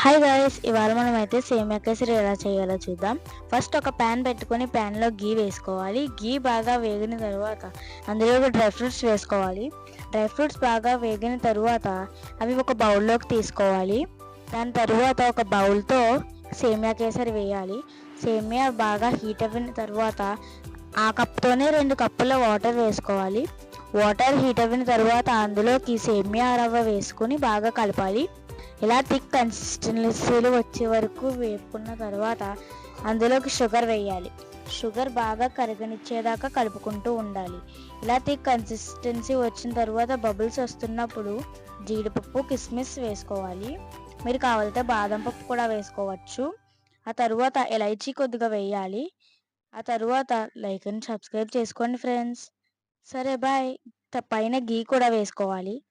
Hi guys ఇవాళ మనం అయితే సేమియా కేసరి ఎలా చేయాలో చూద్దాం. ఫస్ట్ ఒక ప్యాన్ పెట్టుకొని ప్యాన్లో గీ వేసుకోవాలి. గీ బాగా వేగిన తర్వాత అందులో ఒక డ్రై ఫ్రూట్స్ వేసుకోవాలి. డ్రై ఫ్రూట్స్ బాగా వేగిన తర్వాత అవి ఒక బౌల్లోకి తీసుకోవాలి. దాని తర్వాత ఒక బౌల్తో సేమియా కేసరి వేయాలి. సేమియా బాగా హీట్ అయిన తర్వాత ఆ కప్తోనే రెండు కప్పుల వాటర్ వేసుకోవాలి. వాటర్ హీట్ అయిన తర్వాత అందులోకి సేమియా రవ్వ వేసుకొని బాగా కలపాలి. ఇలా థిక్ కన్సిస్టెన్సీలు వచ్చే వరకు వేపుకున్న తర్వాత అందులోకి షుగర్ వేయాలి. షుగర్ బాగా కరగనిచ్చేదాకా కలుపుకుంటూ ఉండాలి. ఇలా థిక్ కన్సిస్టెన్సీ వచ్చిన తర్వాత బబుల్స్ వస్తున్నప్పుడు జీడిపప్పు కిస్మిస్ వేసుకోవాలి. మీరు కావాలంటే బాదం పప్పు కూడా వేసుకోవచ్చు. ఆ తర్వాత ఎలైచీ కొద్దిగా వేయాలి. ఆ తర్వాత లైక్ అండ్ సబ్స్క్రైబ్ చేసుకోండి ఫ్రెండ్స్ సరే బాయ్ పైన గీ కూడా వేసుకోవాలి.